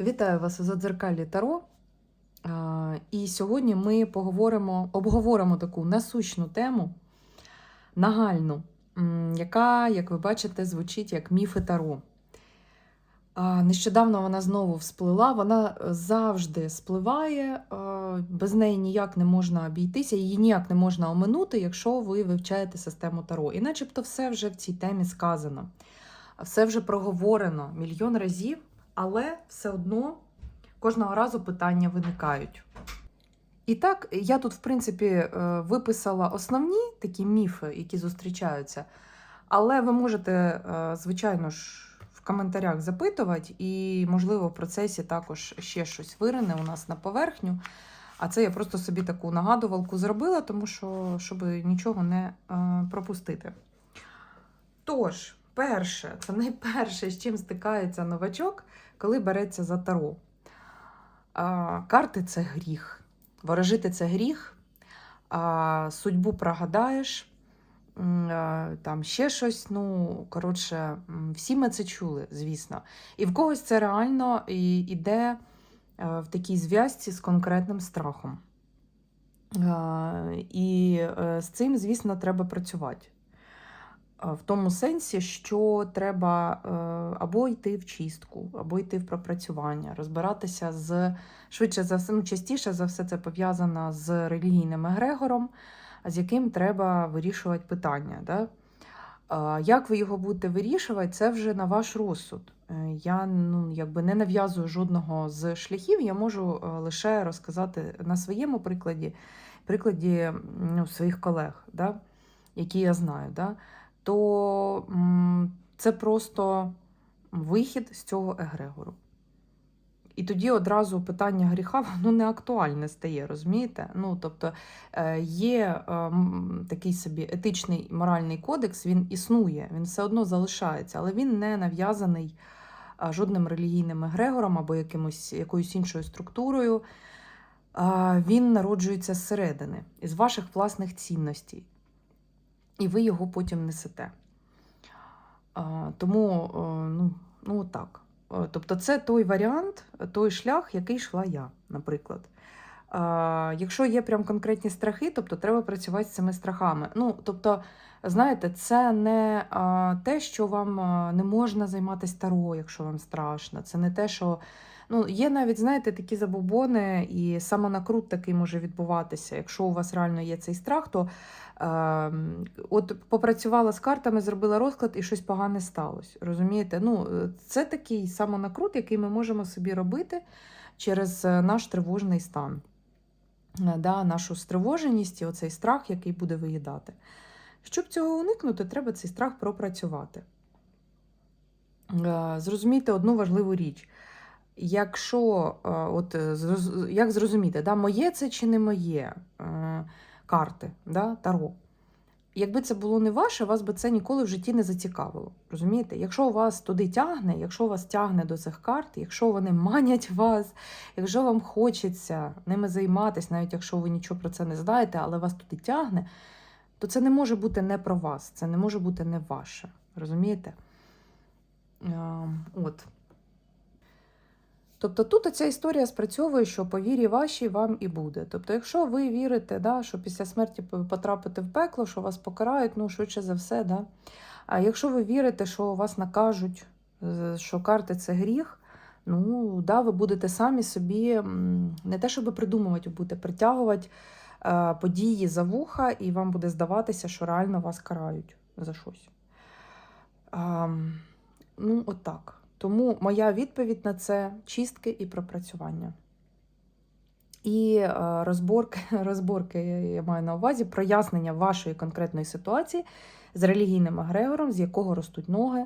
Вітаю вас у Задзеркалі Таро. І сьогодні ми поговоримо, обговоримо таку насущну тему, нагальну, яка, як ви бачите, звучить як міфи Таро. Нещодавно вона знову всплила, вона завжди спливає, без неї ніяк не можна обійтися, її ніяк не можна оминути, якщо ви вивчаєте систему Таро. І начебто все вже в цій темі сказано, все вже проговорено мільйон разів. Але все одно кожного разу питання виникають. І так, я тут, в принципі, е, виписала основні такі міфи, які зустрічаються. Але ви можете, е, звичайно ж, в коментарях запитувати, і, можливо, в процесі також ще щось вирине у нас на поверхню. А це я просто собі таку нагадувалку зробила, тому що щоб нічого не е, пропустити. Тож, перше, це найперше, з чим стикається новачок, коли береться за таро. А, Карти це гріх. Ворожити це гріх, а, судьбу прогадаєш, там ще щось. Ну, коротше, всі ми це чули, звісно. І в когось це реально іде е, в такій зв'язці з конкретним страхом. І е, з цим, звісно, треба працювати. А, В тому сенсі, що треба е, або йти в чистку, або йти в пропрацювання, розбиратися з швидше за все, ну, частіше за все це пов'язано з релігійним егрегором, з яким треба вирішувати питання. Да? Як ви його будете вирішувати, це вже на ваш розсуд. Е, Я ну, якби не нав'язую жодного з шляхів, я можу е, лише розказати на своєму прикладі, прикладі ну, своїх колег, да? які я знаю. Да? То це просто вихід з цього егрегору. І тоді одразу питання гріха воно не актуальне стає, розумієте? Ну, тобто е, є е, такий собі етичний моральний кодекс, він існує, він все одно залишається, але він не нав'язаний е, жодним релігійним егрегором або якимось, якоюсь іншою структурою. Він народжується зсередини, із ваших власних цінностей і ви його потім несете. Тому, е, ну, ну так. Е, Тобто, це той варіант, той шлях, який йшла я, наприклад. Якщо є прям конкретні страхи, тобто треба працювати з цими страхами. Ну, тобто, знаєте, це не те, що вам не можна займатися таро, якщо вам страшно. Це не те, що. Ну, є навіть, знаєте, такі забобони, і самонакрут такий може відбуватися. Якщо у вас реально є цей страх, то е, от попрацювала з картами, зробила розклад і щось погане сталося. Розумієте? Ну, це такий самонакрут, який ми можемо собі робити через е, наш тривожний стан, Е, да, нашу стривоженість і оцей страх, який буде виїдати. Щоб цього уникнути, треба цей страх пропрацювати. Е, Зрозумійте одну важливу річ. Якщо е, от е, як зрозуміти, да, моє це чи не моє е, карти, да, таро. Якби це було не ваше, вас би це ніколи в житті не зацікавило. Розумієте? Якщо вас туди тягне, якщо вас тягне до цих карт, якщо вони манять вас, якщо вам хочеться ними займатися, навіть якщо ви нічого про це не знаєте, але вас туди тягне, то це не може бути не про вас, це не може бути не ваше. Розумієте? Е, От. Тобто тут ця історія спрацьовує, що по вірі вашій вам і буде. Тобто, якщо ви вірите, да, що після смерті потрапите в пекло, що вас покарають, ну швидше за все, да. А якщо ви вірите, що вас накажуть, що карти це гріх, ну да, ви будете самі собі не те, щоб придумувати, будете притягувати е, події за вуха, і вам буде здаватися, що реально вас карають за щось. А, ну, отак. Тому моя відповідь на це чистки і пропрацювання. І е, розборки, розборки, я маю на увазі, прояснення вашої конкретної ситуації з релігійним агрегором, з якого ростуть ноги.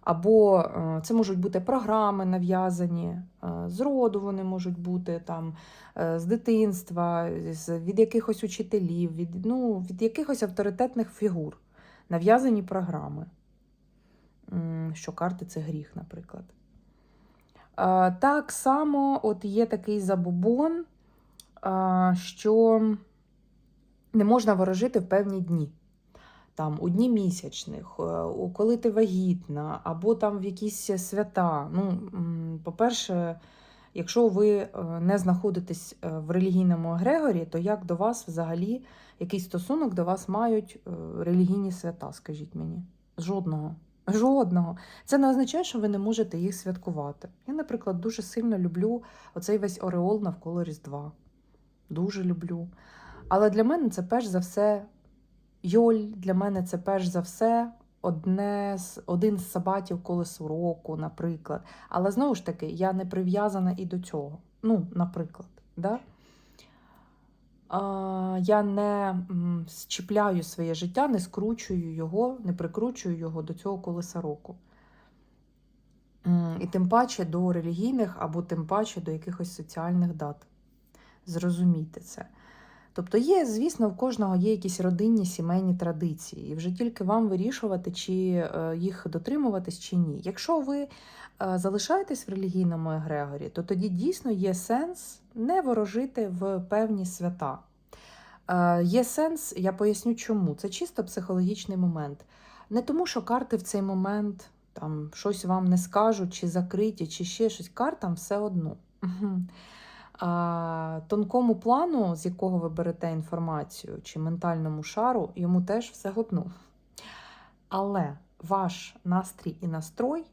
Або е, це можуть бути програми нав'язані, е, з роду вони можуть бути там, з дитинства, від якихось учителів, від, ну, від якихось авторитетних фігур, нав'язані програми що карти це гріх, наприклад. Так само от є такий забобон, що не можна ворожити в певні дні. Там у дні місячних, е, коли ти вагітна, або там в якісь свята. Ну, по-перше, якщо ви е, не знаходитесь е, в релігійному егрегорі, то як до вас взагалі який стосунок до вас мають релігійні свята, скажіть мені? Жодного. Жодного. Це не означає, що ви не можете їх святкувати. Я, наприклад, дуже сильно люблю оцей весь ореол навколо Різдва. Дуже люблю. Але для мене це перш за все Йоль, для мене це перш за все одне з, один з сабатів колесу року, наприклад. Але знову ж таки, я не прив'язана і до цього. Ну, наприклад, да? Я не зчіпляю своє життя, не скручую його, не прикручую його до цього колеса року. І тим паче до релігійних або тим паче до якихось соціальних дат. Зрозумійте це. Тобто є, звісно, в кожного є якісь родинні сімейні традиції, і вже тільки вам вирішувати, чи е, їх дотримуватись, чи ні. Якщо ви е, залишаєтесь в релігійному егрегорі, то тоді дійсно є сенс не ворожити в певні свята. Е, Є сенс, я поясню чому. Це чисто психологічний момент. Не тому, що карти в цей момент там щось вам не скажуть, чи закриті, чи ще щось. Картам все одно. Тонкому плану, з якого ви берете інформацію, чи ментальному шару, йому теж все одно. Але ваш настрій і настрой,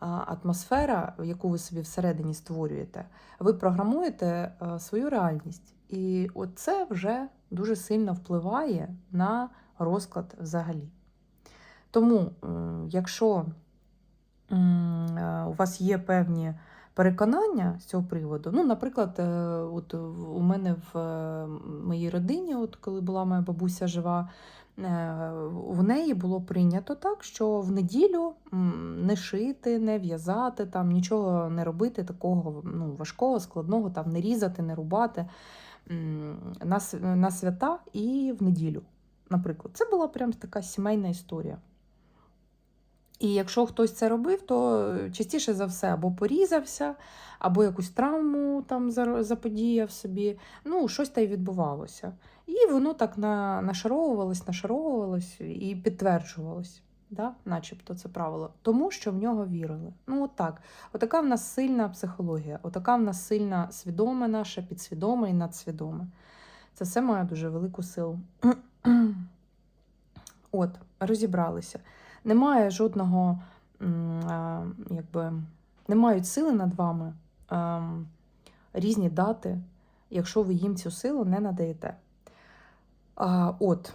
атмосфера, яку ви собі всередині створюєте, ви програмуєте свою реальність. І це вже дуже сильно впливає на розклад взагалі. Тому, е, якщо е, у вас є певні переконання з цього приводу. Ну, наприклад, е, от у мене в е, моїй родині, от коли була моя бабуся жива, е, в неї було прийнято так, що в неділю не шити, не в'язати, там нічого не робити такого ну, важкого, складного, там не різати, не рубати на, свята і в неділю. Наприклад, це була прям така сімейна історія. І якщо хтось це робив, то е, частіше за все або порізався, або якусь травму там заподіяв собі. Ну, щось та й відбувалося. І воно так на, нашаровувалось, нашаровувалось і підтверджувалось. Да? Начебто це правило, тому що в нього вірили. Ну, от так. Отака в нас сильна психологія, отака в нас сильна свідоме наше, підсвідоме і надсвідоме. Це все має дуже велику силу. От, розібралися немає жодного, а, якби, не мають сили над вами ем, різні дати, якщо ви їм цю силу не надаєте. От.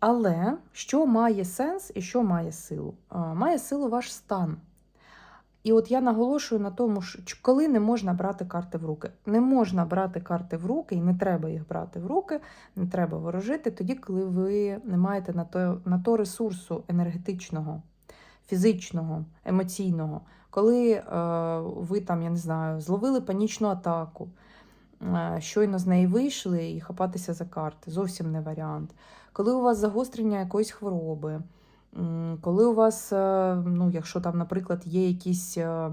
Але що має сенс і що має силу? Має силу ваш стан. І от я наголошую на тому, що коли не можна брати карти в руки. Не можна брати карти в руки, і не треба їх брати в руки, не треба ворожити тоді, коли ви не маєте на то, на то ресурсу енергетичного, фізичного, емоційного, коли е, ви там, я не знаю, зловили панічну атаку, е, щойно з неї вийшли і хапатися за карти зовсім не варіант. Коли у вас загострення якоїсь хвороби, коли у вас, е, ну, якщо там, наприклад, є якісь. е,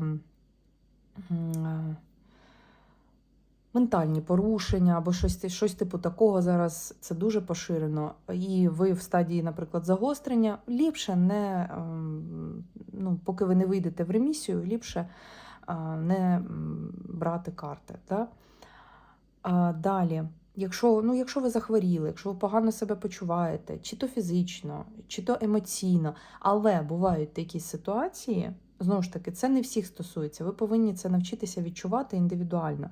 е, Ментальні порушення або щось, щось типу такого зараз це дуже поширено. І ви в стадії, наприклад, загострення, ліпше не, ем, ну, поки ви не вийдете в ремісію, ліпше не брати карти. Да? Далі, якщо, ну, якщо ви захворіли, якщо ви погано себе почуваєте, чи то фізично, чи то емоційно, але бувають такі ситуації, знову ж таки, це не всіх стосується. Ви повинні це навчитися відчувати індивідуально.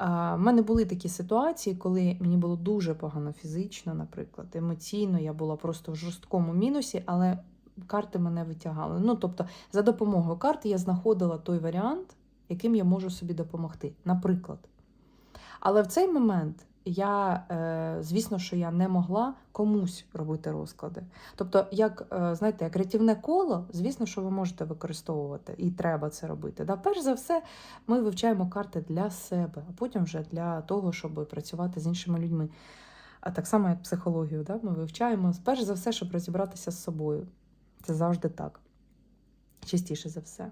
В мене були такі ситуації, коли мені було дуже погано фізично, наприклад, емоційно, я була просто в жорсткому мінусі, але карти мене витягали. Ну, тобто, за допомогою карт я знаходила той варіант, яким я можу собі допомогти, наприклад. Але в цей момент я, е, звісно, що я не могла комусь робити розклади. Тобто, як е, знаєте, як рятівне коло, звісно, що ви можете використовувати і треба це робити. Да? Перш за все, ми вивчаємо карти для себе, а потім вже для того, щоб працювати з іншими людьми. А так само, як психологію, да? ми вивчаємо перш за все, щоб розібратися з собою. Це завжди так. Частіше за все.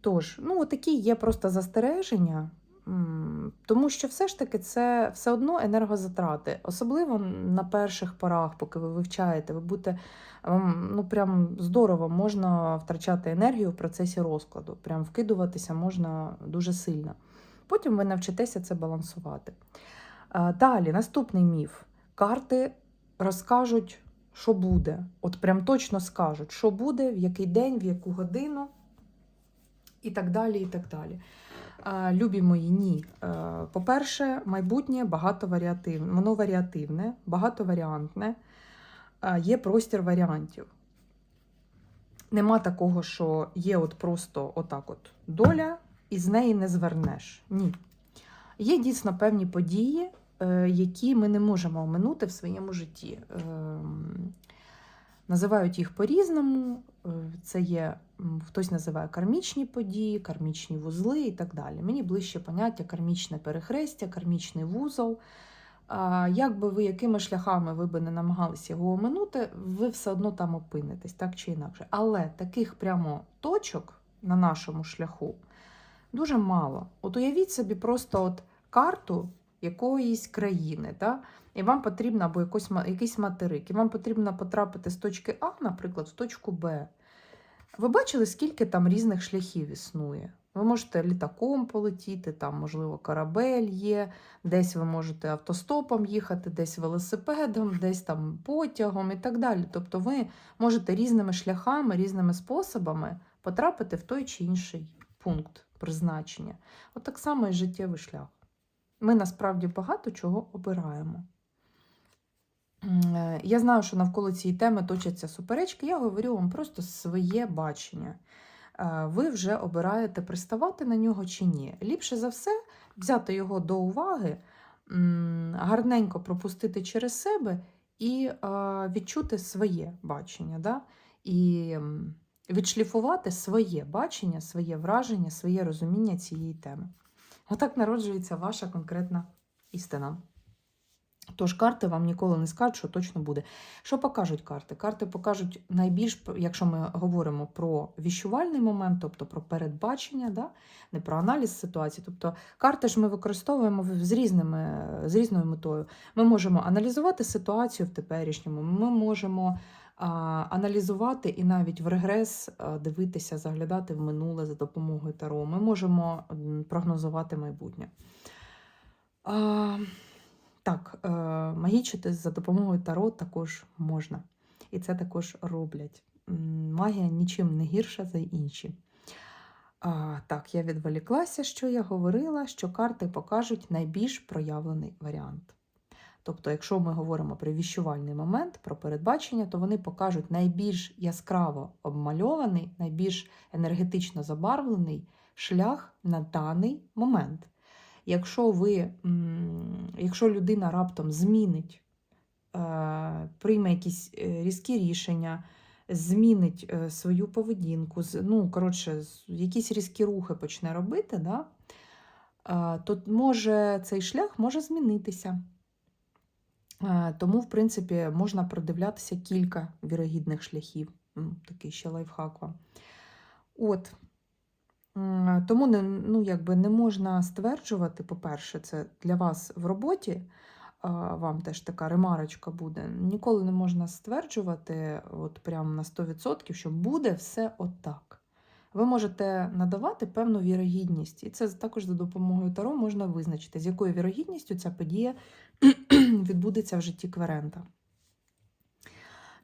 Тож, ну, такі є просто застереження. Тому що все ж таки це все одно енергозатрати, особливо на перших порах, поки ви вивчаєте, ви будете ну прям здорово можна втрачати енергію в процесі розкладу. Прям вкидуватися можна дуже сильно. Потім ви навчитеся це балансувати. Е, Далі, наступний міф. Карти розкажуть, що буде. От прям точно скажуть, що буде, в який день, в яку годину, і так далі. і так далі. Любі мої, ні. Е, По-перше, майбутнє багатоваріативне, воно варіативне, багатоваріантне, Е, є простір варіантів. Нема такого, що є от просто отак от доля, і з неї не звернеш. Ні. Є дійсно певні події, е, які ми не можемо оминути в своєму житті. Ем, Називають їх по-різному. Це є хтось називає кармічні події, кармічні вузли і так далі. Мені ближче поняття кармічне перехрестя, кармічний вузол. Як би ви якими шляхами ви би не намагалися його оминути, ви все одно там опинитесь, так чи інакше. Але таких прямо точок на нашому шляху дуже мало. От уявіть собі просто от карту якоїсь країни, та? і вам потрібно або якийсь материк, і вам потрібно потрапити з точки А, наприклад, в точку Б. Ви бачили, скільки там різних шляхів існує? Ви можете літаком полетіти, там, можливо, корабель є, десь ви можете автостопом їхати, десь велосипедом, десь там потягом і так далі. Тобто ви можете різними шляхами, різними способами потрапити в той чи інший пункт призначення. От так само і життєвий шлях. Ми насправді багато чого обираємо. Е, Я знаю, що навколо цієї теми точаться суперечки. Я говорю вам просто своє бачення. Е, Ви вже обираєте приставати на нього чи ні. Ліпше за все взяти його до уваги, гарненько пропустити через себе і е, відчути своє бачення. Да? І відшліфувати своє бачення, своє враження, своє розуміння цієї теми. Отак народжується ваша конкретна істина. Тож карти вам ніколи не скажуть, що точно буде. Що покажуть карти? Карти покажуть найбільш, якщо ми говоримо про віщувальний момент, тобто про передбачення, да? не про аналіз ситуації. Тобто карти ж ми використовуємо з, різними, з різною метою. Ми можемо аналізувати ситуацію в теперішньому, ми можемо а, аналізувати і навіть в регрес дивитися, заглядати в минуле за допомогою таро. Ми можемо прогнозувати майбутнє. А, так, е, магічити за допомогою таро також можна. І це також роблять. Магія нічим не гірша за інші. А, так, я відволіклася, що я говорила, що карти покажуть найбільш проявлений варіант. Тобто, якщо ми говоримо про віщувальний момент, про передбачення, то вони покажуть найбільш яскраво обмальований, найбільш енергетично забарвлений шлях на даний момент. Якщо ви, якщо людина раптом змінить, е, прийме якісь е, різкі рішення, змінить е, свою поведінку, ну, коротше, якісь різкі рухи почне робити, да, то може цей шлях може змінитися. Тому, в принципі, можна продивлятися кілька вірогідних шляхів. Такий ще лайфхак вам. От. М, Тому не, ну, якби не можна стверджувати, по-перше, це для вас в роботі, вам теж така ремарочка буде. Ніколи не можна стверджувати от прямо на 100%, що буде все отак. Ви можете надавати певну вірогідність, і це також за допомогою Таро можна визначити, з якою вірогідністю ця подія відбудеться в житті кверента.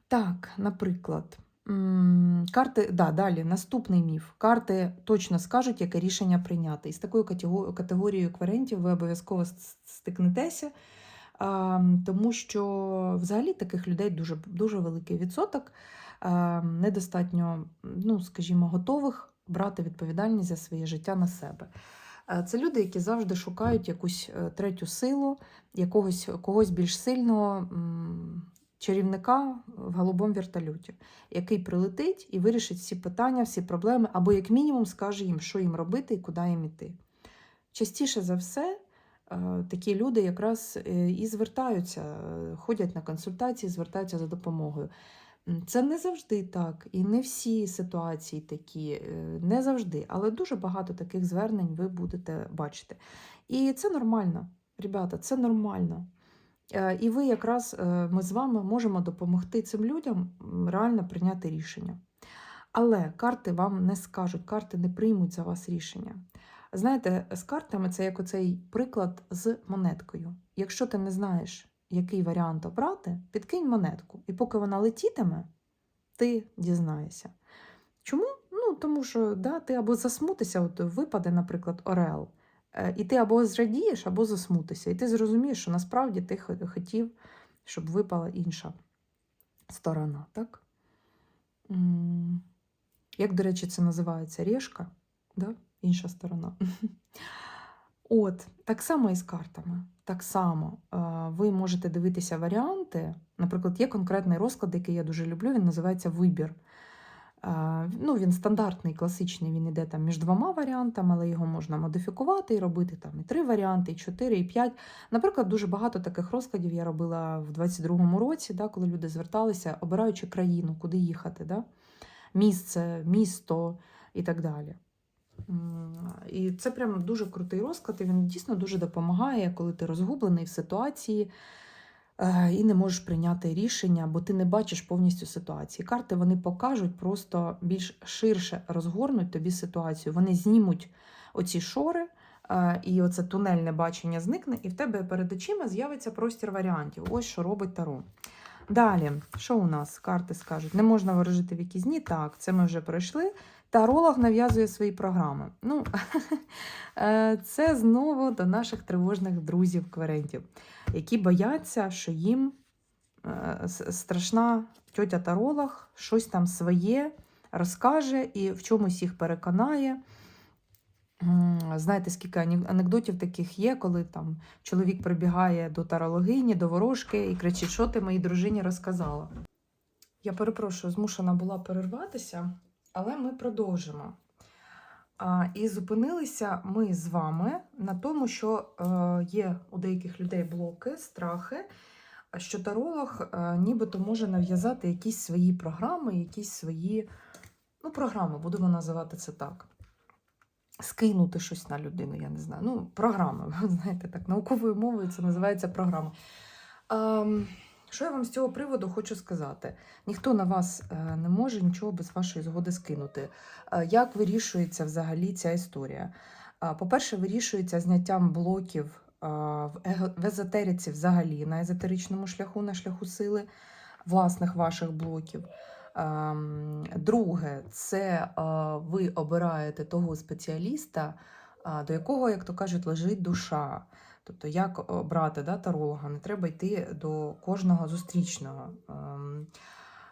Так, наприклад, карти, да, далі, наступний міф. Карти точно скажуть, яке рішення прийняти. І з такою категорією кверентів ви обов'язково стикнетеся, тому що взагалі таких людей дуже, дуже великий відсоток, недостатньо, ну, скажімо, готових брати відповідальність за своє життя на себе. Е, Це люди, які завжди шукають якусь е, третю силу, якогось когось більш сильного чарівника в голубому вертольоті, який прилетить і вирішить всі питання, всі проблеми, або як мінімум скаже їм, що їм робити і куди їм іти. Частіше за все, е, такі люди якраз е, і звертаються, е, ходять на консультації, звертаються за допомогою. Це не завжди так, і не всі ситуації такі, не завжди, але дуже багато таких звернень ви будете бачити. І це нормально, ребята, це нормально. І ви якраз е, ми з вами можемо допомогти цим людям реально прийняти рішення. Але карти вам не скажуть, карти не приймуть за вас рішення. Знаєте, з картами це як оцей приклад з монеткою. Якщо ти не знаєш, який варіант обрати, підкинь монетку. І поки вона летітиме, ти дізнаєшся. Чому? Ну, тому що да, ти або засмутишся, от випаде, наприклад, Орел. Е, І ти або зрадієш, або засмутишся. І ти зрозумієш, що насправді ти хотів, щоб випала інша сторона, так? Як, до речі, це називається решка, да? інша сторона. От, так само і з картами. Так само е, ви можете дивитися варіанти. Наприклад, є конкретний розклад, який я дуже люблю, він називається вибір. Ну, він стандартний, класичний, він іде там між двома варіантами, але його можна модифікувати і робити там і три варіанти, і чотири, і п'ять. Наприклад, дуже багато таких розкладів я робила в 22-му році, да, коли люди зверталися, обираючи країну, куди їхати, да? місце, місто і так далі. І це прям дуже крутий розклад, і він дійсно дуже допомагає, коли ти розгублений в ситуації і не можеш прийняти рішення, бо ти не бачиш повністю ситуації. Карти вони покажуть, просто більш ширше розгорнуть тобі ситуацію. Вони знімуть оці шори, е, і оце тунельне бачення зникне, і в тебе перед очима з'явиться простір варіантів. Ось що робить Таро. Далі, що у нас? Карти скажуть, не можна ворожити в якісь дні. Так, це ми вже пройшли. Таролог нав'язує свої програми. Ну, е, це знову до наших тривожних друзів кверентів, які бояться, що їм е, страшна тьотя Таролог щось там своє розкаже і в чомусь їх переконає. Знаєте, скільки анекдотів таких є, коли там чоловік прибігає до тарологині, до ворожки і кричить, що ти моїй дружині розказала. Я перепрошую, змушена була перерватися, але ми продовжимо. І зупинилися ми з вами на тому, що е, є у деяких людей блоки, страхи, що таролог е, нібито може нав'язати якісь свої програми, якісь свої ну, програми, будемо називати це так. Скинути щось на людину, я не знаю. Ну, програми, знаєте, так, науковою мовою це називається програма. Що я вам з цього приводу хочу сказати? Ніхто на вас е, не може нічого без вашої згоди скинути. Е, Як вирішується взагалі ця історія? Е, По-перше, вирішується зняттям блоків в езотериці взагалі на езотеричному шляху, на шляху сили власних ваших блоків. Ем, Друге, це ви обираєте того спеціаліста, до якого, як то кажуть, лежить душа. Тобто, як обрати да, таролога, не треба йти до кожного зустрічного. Ем,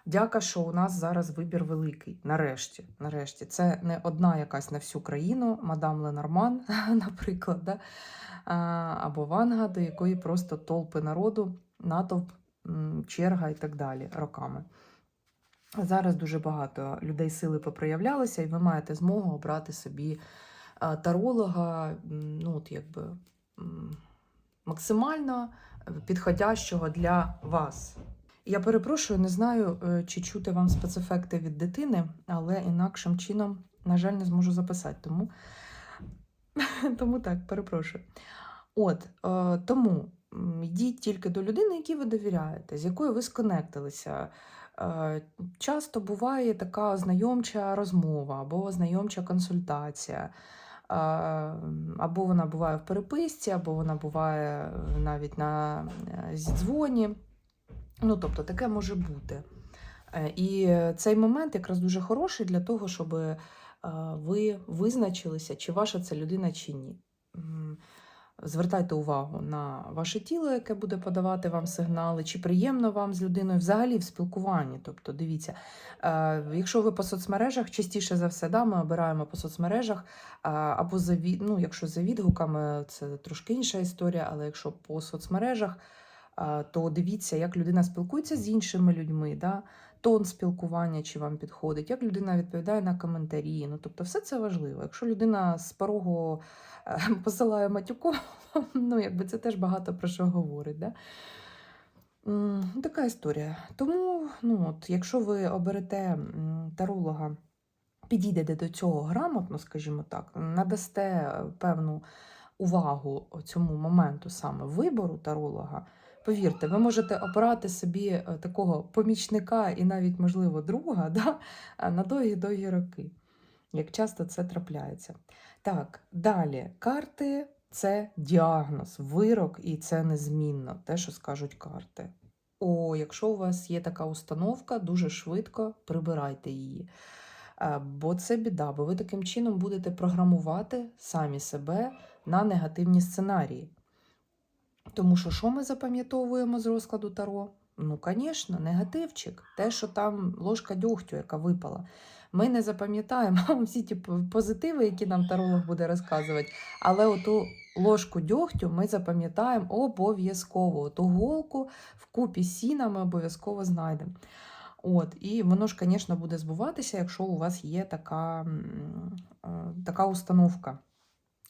Дяка, що у нас зараз вибір великий. Нарешті. Нарешті. Це не одна якась на всю країну, мадам Ленорман, наприклад, да? або Ванга, до якої просто толпи народу, натовп, черга і так далі роками. Зараз дуже багато людей сили попроявлялося, і ви маєте змогу обрати собі таролога, ну, от якби максимально підходящого для вас. Я перепрошую, не знаю, е, чи чути вам спецефекти від дитини, але інакшим чином, на жаль, не зможу записати. Тому, тому так, перепрошую. От, е, тому йдіть тільки до людини, якій ви довіряєте, з якою ви сконектилися. Е, Часто буває така знайомча розмова або ознайомча консультація. Е, Або вона буває в переписці, або вона буває навіть на е, зідзвоні. Ну, тобто, таке може бути. Е, І цей момент якраз дуже хороший для того, щоб е, ви визначилися, чи ваша це людина, чи ні. Звертайте увагу на ваше тіло, яке буде подавати вам сигнали, чи приємно вам з людиною взагалі в спілкуванні. Тобто, дивіться, е, якщо ви по соцмережах, частіше за все, да, ми обираємо по соцмережах, а, або за від, ну, якщо за відгуками, це трошки інша історія, але якщо по соцмережах, а, то дивіться, як людина спілкується з іншими людьми, да? Тон спілкування, чи вам підходить, як людина відповідає на коментарі. Ну, тобто, все це важливо. Якщо людина з порогу е, посилає матюку, ну, якби це теж багато про що говорить. Да? Така історія. Тому, ну, от, якщо ви оберете таролога, підійдете до цього грамотно, скажімо так, надасте е, певну увагу цьому моменту саме вибору таролога, повірте, ви можете обрати собі е, такого помічника і навіть, можливо, друга да, е, на довгі-довгі роки. Як часто це трапляється. Так, далі. Карти це діагноз, вирок, і це незмінно, те, що скажуть карти. О, якщо у вас є така установка, дуже швидко прибирайте її. Е, Бо це біда, бо ви таким чином будете програмувати самі себе на негативні сценарії. Тому що що ми запам'ятовуємо з розкладу Таро? Ну, звісно, негативчик, те, що там ложка дьогтю, яка випала. Ми не запам'ятаємо всі ті позитиви, які нам таролог буде розказувати. Але оту ложку дьогтю ми запам'ятаємо обов'язково. Ту голку в купі сіна ми обов'язково знайдемо. От, і воно ж, звісно, буде збуватися, якщо у вас є така, е, така установка,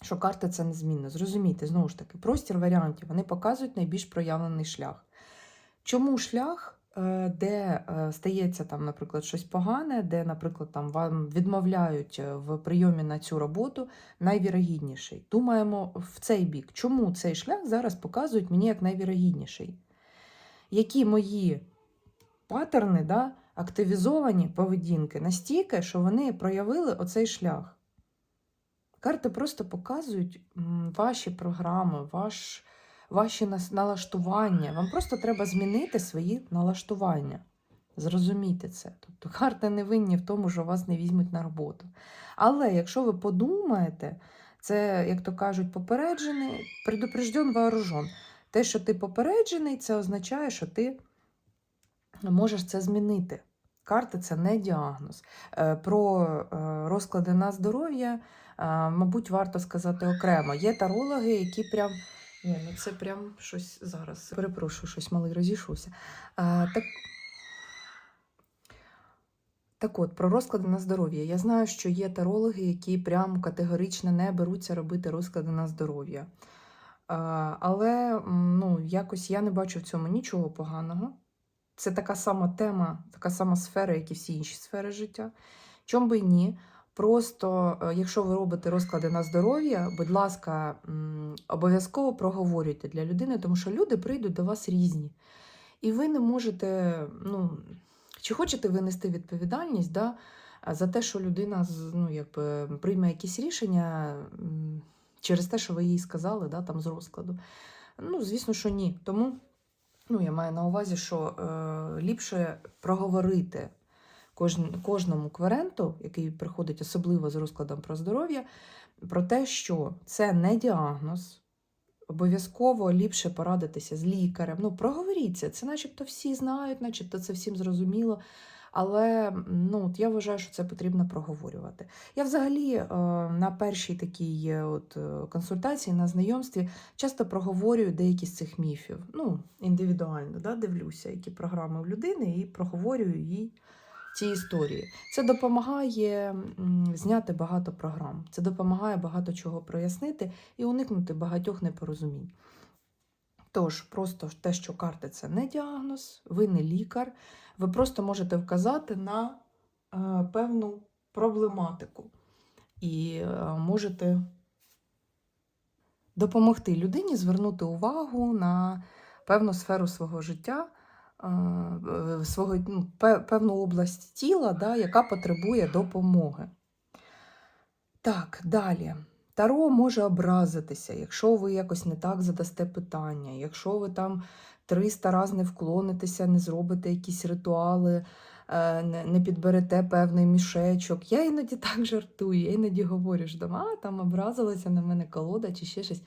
що карти це незмінно. Зрозумійте, знову ж таки, простір варіантів вони показують найбільш проявлений шлях. Чому шлях, е, де е, стається там, наприклад, щось погане, де, наприклад, там вам відмовляють е, в прийомі на цю роботу, найвірогідніший? Думаємо в цей бік. Чому цей шлях зараз показують мені як найвірогідніший? Які мої паттерни, да, активізовані поведінки настільки, що вони проявили оцей шлях? Карти просто показують ваші програми, ваш, ваші налаштування. Вам просто треба змінити свої налаштування. Зрозумійте це. Тобто карти не винні в тому, що вас не візьмуть на роботу. Але якщо ви подумаєте, це, як то кажуть, попереджений, предупрежден, вооружен. Те, що ти попереджений, це означає, що ти можеш це змінити. Карти це не діагноз. Е, Про е, розклади на здоров'я, мабуть, варто сказати окремо. Є тарологи, які прям. Ні, ну це прям щось зараз. Перепрошую, щось малий розійшовся. Е, Так, так от, про розклади на здоров'я. Я знаю, що є тарологи, які прям категорично не беруться робити розклади на здоров'я. Але ну, якось я не бачу в цьому нічого поганого. Це така сама тема, така сама сфера, як і всі інші сфери життя. Чом би ні. Просто, е, якщо ви робите розклади на здоров'я, будь ласка, обов'язково проговорюйте для людини, тому що люди прийдуть до вас різні. І ви не можете, ну, чи хочете ви нести відповідальність да, за те, що людина ну, якби, прийме якісь рішення через те, що ви їй сказали, да, там, з розкладу. Ну, звісно, що ні. Тому ну, я маю на увазі, що е, ліпше проговорити кожному кверенту, який приходить особливо з розкладом про здоров'я, про те, що це не діагноз. Обов'язково ліпше порадитися з лікарем. Ну, проговоріться, це начебто всі знають, начебто це всім зрозуміло. Але ну, от я вважаю, що це потрібно проговорювати. Я взагалі е, на першій такій е, от, е, консультації, на знайомстві часто проговорюю деякі з цих міфів. Ну, індивідуально да, дивлюся, які програми у людини, і проговорюю їй ці історії. Це допомагає зняти багато програм. Це допомагає багато чого прояснити і уникнути багатьох непорозумінь. Тож, просто те, що карти це не діагноз, ви не лікар, ви просто можете вказати на е, певну проблематику і е, можете допомогти людині звернути увагу на певну сферу свого життя, свого, ну, певну область тіла, да, яка потребує допомоги. Так, далі. Таро може образитися, якщо ви якось не так задасте питання, якщо ви там 300 разів не вклонитеся, не зробите якісь ритуали, е, не, підберете певний мішечок. Я іноді так жартую, я іноді говорю, що а, там образилася на мене колода чи ще щось.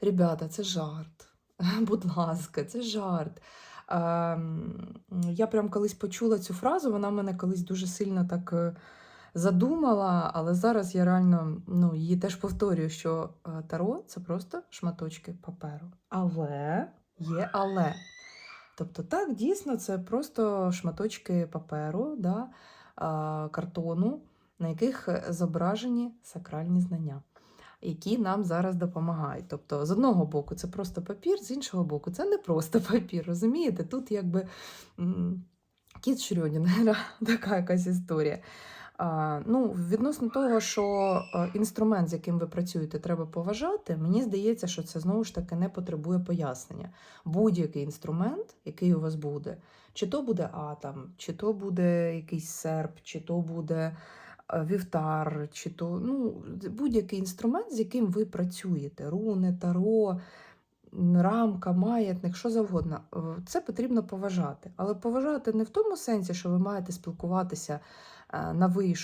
Ребята, це жарт. Будь ласка, це жарт. Ем, Я прям колись почула цю фразу, вона мене колись дуже сильно так е, задумала, але зараз я реально ну, її теж повторюю, що е, таро це просто шматочки паперу. Але є але. Тобто, так, дійсно, це просто шматочки паперу, да, картону, на яких зображені сакральні знання. Які нам зараз допомагають. Тобто, з одного боку, це просто папір, з іншого боку, це не просто папір. Розумієте? Тут якби кіт Шрёдінгера, така якась історія. Ну, відносно того, що е, інструмент, з яким ви працюєте, треба поважати, мені здається, що це знову ж таки не потребує пояснення. Будь-який інструмент, який у вас буде, чи то буде атом, чи то буде якийсь серп, чи то буде вівтар, чи то ну, будь-який інструмент, з яким ви працюєте, руни, таро, рамка, маятник, що завгодно, е, це потрібно поважати. Але поважати не в тому сенсі, що ви маєте спілкуватися е, на ви і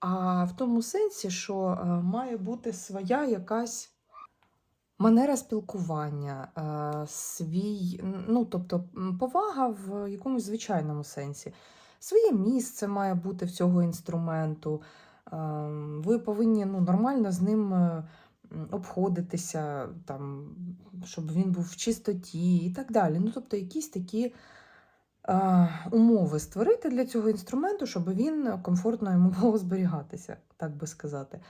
а в тому сенсі, що е, має бути своя якась. Манера спілкування, е, свій, ну тобто повага в якомусь звичайному сенсі. Своє місце має бути в цього інструменту. е, Ви повинні ну, нормально з ним е, обходитися, там, щоб він був в чистоті і так далі. Ну, тобто, якісь такі е, умови створити для цього інструменту, щоб він комфортно йому було зберігатися, так би сказати.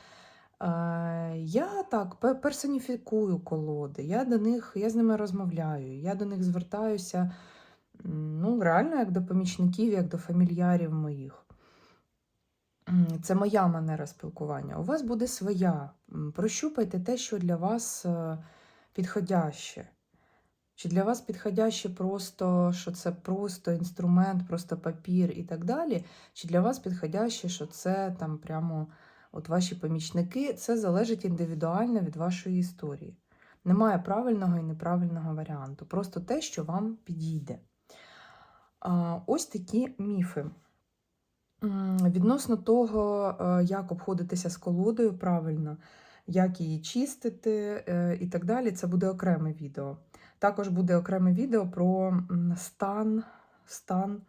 Е, Я так персоніфікую колоди, я до них, я з ними розмовляю, я до них звертаюся ну, реально як до помічників, як до фамільярів моїх. Це моя манера спілкування. У вас буде своя. Прощупайте те, що для вас е, підходяще. Чи для вас підходяще просто, що це просто інструмент, просто папір і так далі? Чи для вас підходяще, що це там прямо от ваші помічники? Це залежить індивідуально від вашої історії. Немає правильного і неправильного варіанту. Просто те, що вам підійде. Ось такі міфи. Відносно того, е, як обходитися з колодою правильно, як її чистити е, і так далі, це буде окреме відео. Також буде окреме відео про стан, стан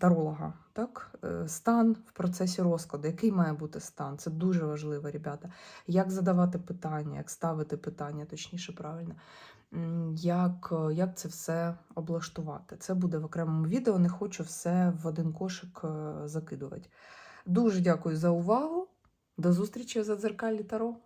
таролога. Так? Е, Стан в процесі розкладу. Який має бути стан? Це дуже важливо, ребята. Як задавати питання, як ставити питання, точніше, правильно. Як, е, як це все облаштувати? Це буде в окремому відео. Не хочу все в один кошик е, закидувати. Дуже дякую за увагу. До зустрічі за дзеркалі Таро.